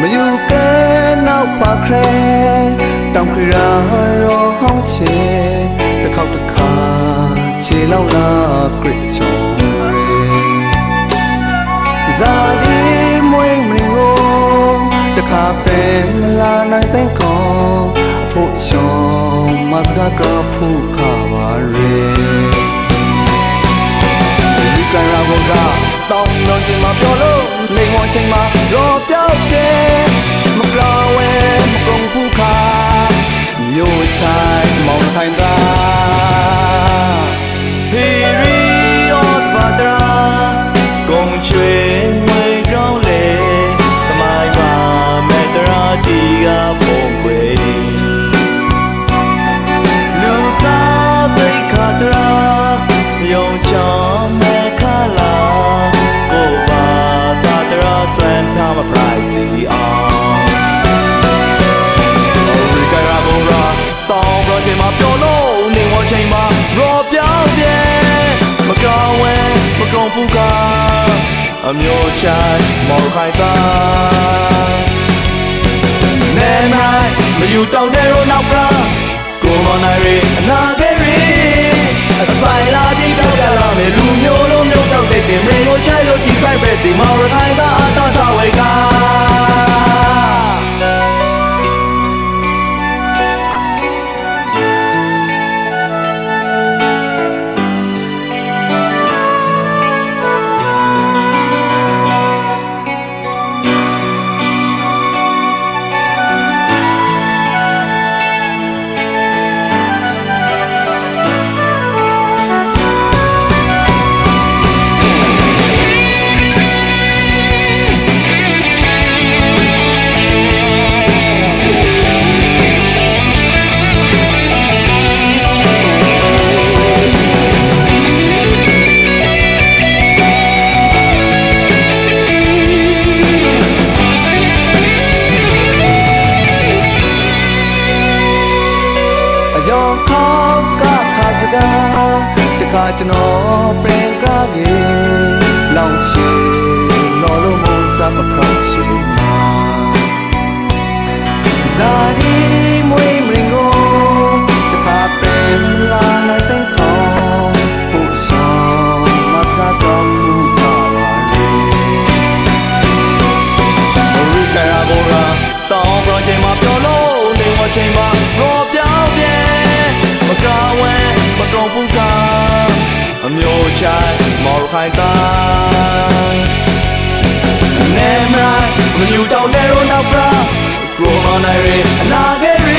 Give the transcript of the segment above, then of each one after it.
မယူကဲနောက်ပါခရဲတောင်ခရာရောဟောင်းချေတစ်ခေါက်တစ်ခါခြေလောက်လာဂရစ်ချောရဲဇာဒီမွေးမင်းကိုတစ်ခါပဲမလာနိုင်တဲ့ခေါ်ဖို့ချောမစကားကဖူခါပါရဲဒီကံလာဘောကတောင်းလုံးချိန်မှာပြောလို့နေဝန် ချိန်မှာရောပြောက်တယ်မကောင်းဝဲမကုန်ဘူးခါမျိုးချိုင်မောင်ထိုင်တာ အမျိုးချိုင်မော်ခိုင်တာနေနိုင်မယူတောင်းတဲ့ရောနောက်ပရာကိုမနိုင်ရီအနာခဲ့ အယောင်ခေါကခါစကားတခါကျွန်တော်ပြန်ကားကြီးလောင်ချေလော်လို့မစားမဖောက်ချေမှာဇာဒီ မော်ခိုင်တာနေမရာမယူတောင်းတဲ့ရောနောက်ပရာကရိုမာနိုင်ရီအနာဂေရီ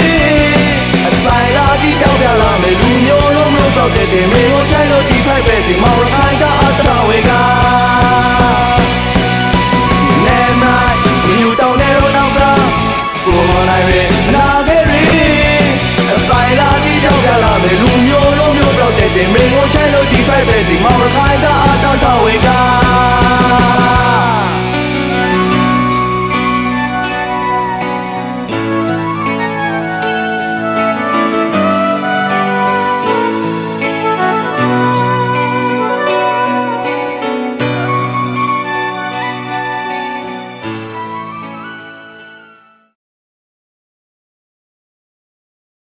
အဆိုင်လာဒီပြောင်းပြလာမယ်လူမျိုးလုံးမလို့တော့တဲ့တင်မေကိုချိုင်လို့ဒီဖိုက်ပဲစီမော်ခိုင်တာအတရာဝေက